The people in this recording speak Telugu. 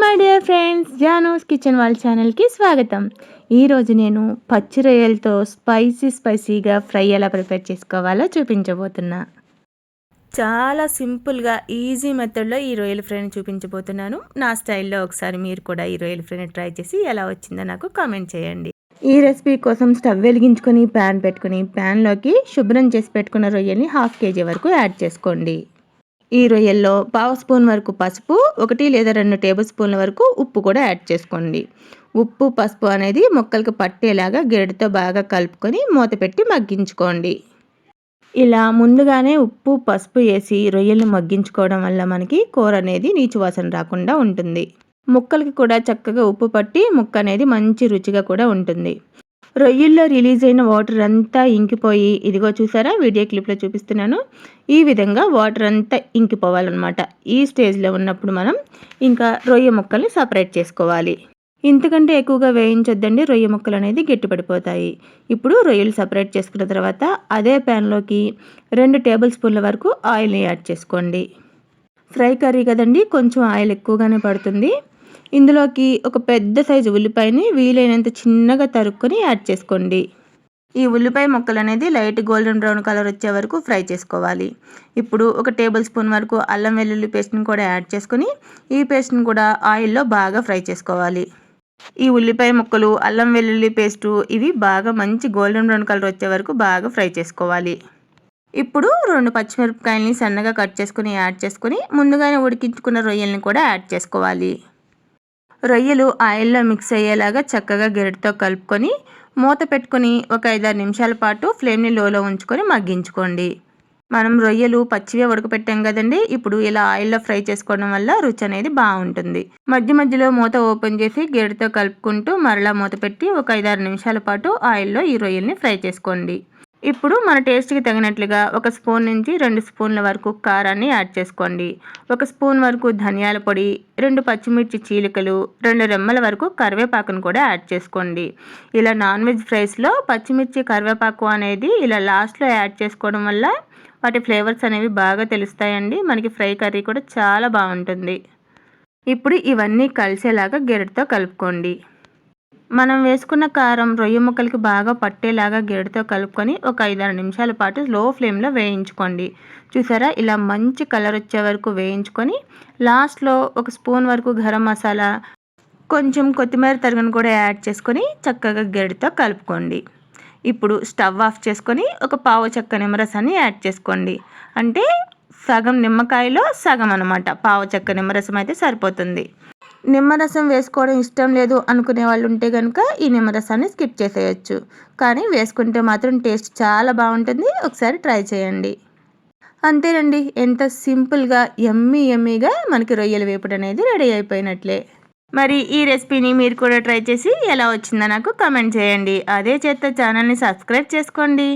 మై డియర్ ఫ్రెండ్స్ జానోస్ కిచెన్ వాళ్ళ ఛానల్కి స్వాగతం. ఈరోజు నేను పచ్చి రొయ్యలతో స్పైసీ స్పైసీగా ఫ్రై ఎలా ప్రిపేర్ చేసుకోవాలో చూపించబోతున్నా. చాలా సింపుల్గా ఈజీ మెథడ్లో ఈ రొయ్యల ఫ్రైని చూపించబోతున్నాను. నా స్టైల్లో ఒకసారి మీరు కూడా ఈ రొయ్యల ఫ్రైని ట్రై చేసి ఎలా వచ్చిందో నాకు కామెంట్ చేయండి. ఈ రెసిపీ కోసం స్టవ్ వెలిగించుకొని ప్యాన్ పెట్టుకుని ప్యాన్లోకి శుభ్రం చేసి పెట్టుకున్న రొయ్యల్ని హాఫ్ కేజీ వరకు యాడ్ చేసుకోండి. ఈ రొయ్యల్లో పావు స్పూన్ వరకు పసుపు ఒకటి లేదా రెండు టేబుల్ స్పూన్ల వరకు ఉప్పు కూడా యాడ్ చేసుకోండి. ఉప్పు పసుపు అనేది మొక్కలకు పట్టేలాగా గెరటితో బాగా కలుపుకొని మూత పెట్టి మగ్గించుకోండి. ఇలా ముందుగానే ఉప్పు పసుపు వేసి రొయ్యలను మగ్గించుకోవడం వల్ల మనకి కూర అనేది నీచు వాసన రాకుండా ఉంటుంది. ముక్కలకి కూడా చక్కగా ఉప్పు పట్టి ముక్క అనేది మంచి రుచిగా కూడా ఉంటుంది. రొయ్యల్లో రిలీజ్ అయిన వాటర్ అంతా ఇంకిపోయి ఇదిగో చూసారా? వీడియో క్లిప్లో చూపిస్తున్నాను. ఈ విధంగా వాటర్ అంతా ఇంకిపోవాలన్నమాట. ఈ స్టేజ్లో ఉన్నప్పుడు మనం ఇంకా రొయ్య ముక్కల్ని సపరేట్ చేసుకోవాలి. ఇంతకంటే ఎక్కువగా వేయించొద్దండి. రొయ్య ముక్కలు అనేది గట్టిపడిపోతాయి. ఇప్పుడు రొయ్యలు సపరేట్ చేసుకున్న తర్వాత అదే ప్యాన్లోకి రెండు టేబుల్ స్పూన్ల వరకు ఆయిల్ని యాడ్ చేసుకోండి. ఫ్రై కర్రీ కదండి కొంచెం ఆయిల్ ఎక్కువగానే పడుతుంది. ఇందులోకి ఒక పెద్ద సైజు ఉల్లిపాయని వీలైనంత చిన్నగా తరుక్కొని యాడ్ చేసుకోండి. ఈ ఉల్లిపాయ ముక్కలు అనేది లైట్ గోల్డెన్ బ్రౌన్ కలర్ వచ్చే వరకు ఫ్రై చేసుకోవాలి. ఇప్పుడు ఒక టేబుల్ స్పూన్ వరకు అల్లం వెల్లుల్లి పేస్ట్ని కూడా యాడ్ చేసుకొని ఈ పేస్ట్ని కూడా ఆయిల్లో బాగా ఫ్రై చేసుకోవాలి. ఈ ఉల్లిపాయ ముక్కలు అల్లం వెల్లుల్లి పేస్టు ఇవి బాగా మంచి గోల్డెన్ బ్రౌన్ కలర్ వచ్చే వరకు బాగా ఫ్రై చేసుకోవాలి. ఇప్పుడు రెండు పచ్చిమిరపకాయలని సన్నగా కట్ చేసుకుని యాడ్ చేసుకుని ముందుగానే ఉడికించుకున్న రొయ్యల్ని కూడా యాడ్ చేసుకోవాలి. రొయ్యలు ఆయిల్లో మిక్స్ అయ్యేలాగా చక్కగా గెరటితో కలుపుకొని మూత పెట్టుకొని ఒక ఐదారు నిమిషాల పాటు ఫ్లేమ్ని లోలో ఉంచుకొని మగ్గించుకోండి. మనం రొయ్యలు పచ్చివే ఉడకపెట్టాం కదండి ఇప్పుడు ఇలా ఆయిల్లో ఫ్రై చేసుకోవడం వల్ల రుచి అనేది బాగుంటుంది. మధ్య మధ్యలో మూత ఓపెన్ చేసి గేడుతో కలుపుకుంటూ మరలా మూత పెట్టి ఒక ఐదారు నిమిషాల పాటు ఆయిల్లో ఈ రొయ్యల్ని ఫ్రై చేసుకోండి. ఇప్పుడు మన టేస్ట్కి తగినట్లుగా ఒక స్పూన్ నుంచి రెండు స్పూన్ల వరకు కారాన్ని యాడ్ చేసుకోండి. ఒక స్పూన్ వరకు ధనియాల పొడి రెండు పచ్చిమిర్చి చీలికలు రెండు రెమ్మల వరకు కరివేపాకును కూడా యాడ్ చేసుకోండి. ఇలా నాన్ వెజ్ ఫ్రైస్లో పచ్చిమిర్చి కరివేపాకు అనేది ఇలా లాస్ట్లో యాడ్ చేసుకోవడం వల్ల వాటి ఫ్లేవర్స్ అనేవి బాగా తెలుస్తాయండి. మనకి ఫ్రై కర్రీ కూడా చాలా బాగుంటుంది. ఇప్పుడు ఇవన్నీ కలిసేలాగా గెరటితో కలుపుకోండి. మనం వేసుకున్న కారం రొయ్య ముక్కలకి బాగా పట్టేలాగా గేడుతో కలుపుకొని ఒక ఐదారు నిమిషాల పాటు లో ఫ్లేమ్లో వేయించుకోండి. చూసారా? ఇలా మంచి కలర్ వచ్చే వరకు వేయించుకొని లాస్ట్లో ఒక స్పూన్ వరకు గరం మసాలా కొంచెం కొత్తిమీర తరుగును కూడా యాడ్ చేసుకొని చక్కగా గెడితో కలుపుకోండి. ఇప్పుడు స్టవ్ ఆఫ్ చేసుకొని ఒక పావు చెక్క నిమ్మరసాన్ని యాడ్ చేసుకోండి. అంటే సగం నిమ్మకాయలో సగం అనమాట పావు చెక్క నిమ్మరసం అయితే సరిపోతుంది. నిమ్మరసం వేసుకోవడం ఇష్టం లేదు అనుకునే వాళ్ళు ఉంటే కనుక ఈ నిమ్మరసాన్ని స్కిప్ చేసేయచ్చు. కానీ వేసుకుంటే మాత్రం టేస్ట్ చాలా బాగుంటుంది. ఒకసారి ట్రై చేయండి. అంతేనండి. ఎంత సింపుల్గా ఎమ్మీ ఎమ్మీగా మనకి రొయ్యల వేపుడు అనేది రెడీ అయిపోయినట్లే. మరి ఈ రెసిపీని మీరు కూడా ట్రై చేసి ఎలా వచ్చిందో నాకు కమెంట్ చేయండి. అదే చేత ఛానల్ని సబ్స్క్రైబ్ చేసుకోండి.